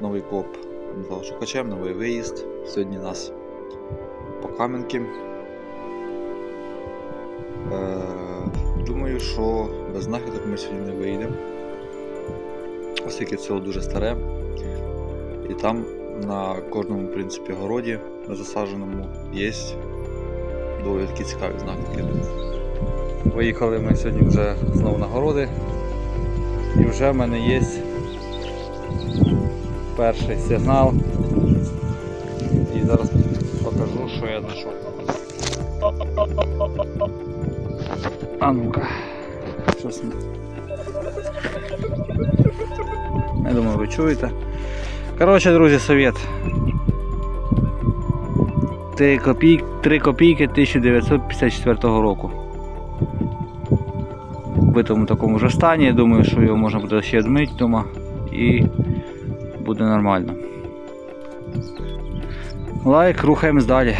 новий коп металошукачем, новий виїзд. Сьогодні нас по Кам'янки. Е, думаю, що без знахідок ми сьогодні не вийдемо. Оскільки село дуже старе. І там на кожному в принципі, городі на засадженому є доволі такі цікаві знахідки. Виїхали ми сьогодні вже знову на городи. І вже в мене є перший сигнал. І зараз покажу, що я знайшов. А ну-ка. Щось. Я думаю, ви чуєте. Коротше, друзі, совет. 3 копійки, 3 копійки 1954 року. В битому такому ж стані, я думаю, що його можна буде ще змити вдома і буде нормально. Лайк, рухаємось далі.